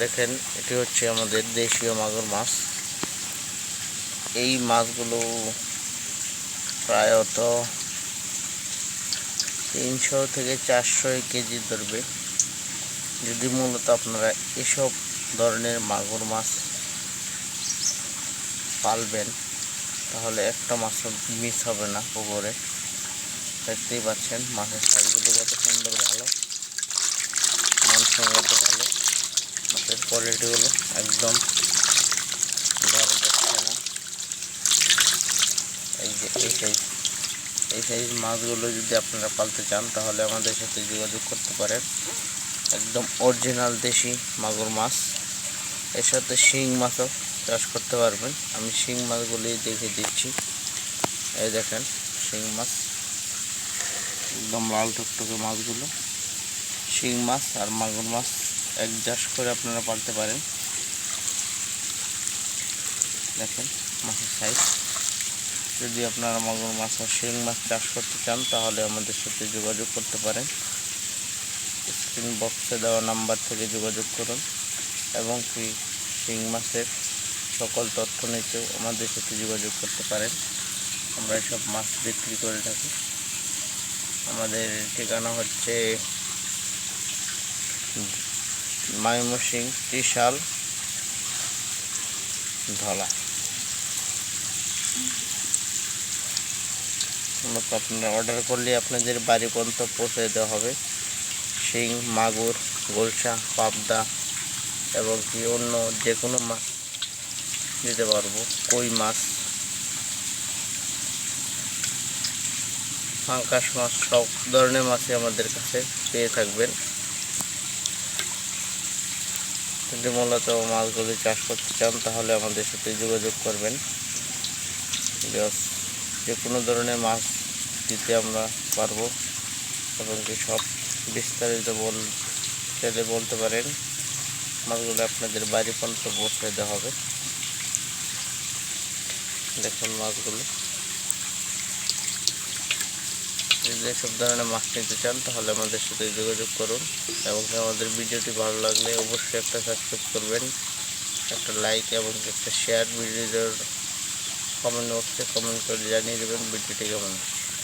দেখেন, এটি হচ্ছে আমাদের দেশীয় মাগুর মাছ। এই মাছগুলো প্রায়ত তিনশো থেকে চারশো কেজি ধরবে। যদি মূলত আপনারা এসব ধরনের মাগুর মাছ পালবেন, তাহলে একটা মাছও মিস হবে না পুকুরে। দেখতেই পাচ্ছেন, মাছের সাইজগুলো কত সুন্দর ভালো মানসম্মত ভালো। মাছের কোয়ালিটিগুলো একদম না। এই যে এই সাইজ এই সাইজ মাছগুলো যদি আপনারা পালতে চান, তাহলে আমাদের সাথে যোগাযোগ করতে পারেন। একদম অরিজিনাল দেশি মাগুর মাছ। এর সাথে শিং মাছও চাষ করতে পারবেন। আমি শিং মাছগুলি দেখে দিচ্ছি। এই দেখেন শিং মাছ। একদম লাল টুকটুকে মাছগুলো। শিং মাছ আর মাগুর মাছ। চাষ করে আপনারা পালতে পারেন। দেখেন, মাছের সাইজ যদি আপনারা মাগুর মাছ আর শিং মাছ চাষ করতে চান, তাহলে আমাদের সাথে যোগাযোগ করতে পারেন। স্ক্রিন বক্সে দেওয়া নাম্বার থেকে যোগাযোগ করুন। এবং কি শিং মাছের সকল তথ্য নিতেও আমাদের সাথে যোগাযোগ করতে পারেন। আমরা এসব মাছ বিক্রি করে থাকি। আমাদের ঠিকানা হচ্ছে ময়মনসিং ত্রিশাল, ধলা। আপনারা অর্ডার করলে আপনাদের বাড়ি পর্যন্ত পৌঁছে দেওয়া হবে। শিং, মাগুর গোলসা পাবদা এবং কি অন্য যে কোনো মাছ দিতে পারব। কই মাছ। ফাঙ্কাস মাছ, সব ধরনের মাছই আমাদের কাছে পেয়ে থাকবেন। যদি মূলত মাছগুলি চাষ করতে চান, তাহলে আমাদের সাথে যোগাযোগ করবেন। যে কোনো ধরনের মাছ দিতে আমরা পারব। কি সব বিস্তারিত বল চাইলে বলতে পারেন, মাছগুলো আপনাদের বাড়ি পর্যন্ত পৌঁছে দেওয়া হবে। দেখুন মাছগুলো। যদি এসব ধরনের মাছ নিতে চান, তাহলে আমাদের সাথে যোগাযোগ করুন এবং আমাদের ভিডিওটি ভালো লাগলে অবশ্যই একটা সাবস্ক্রাইব করবেন, একটা লাইক এবং একটা শেয়ার ভিডিওর কমেন্ট বক্সে কমেন্ট করে জানিয়ে দেবেন ভিডিওটি কেমন।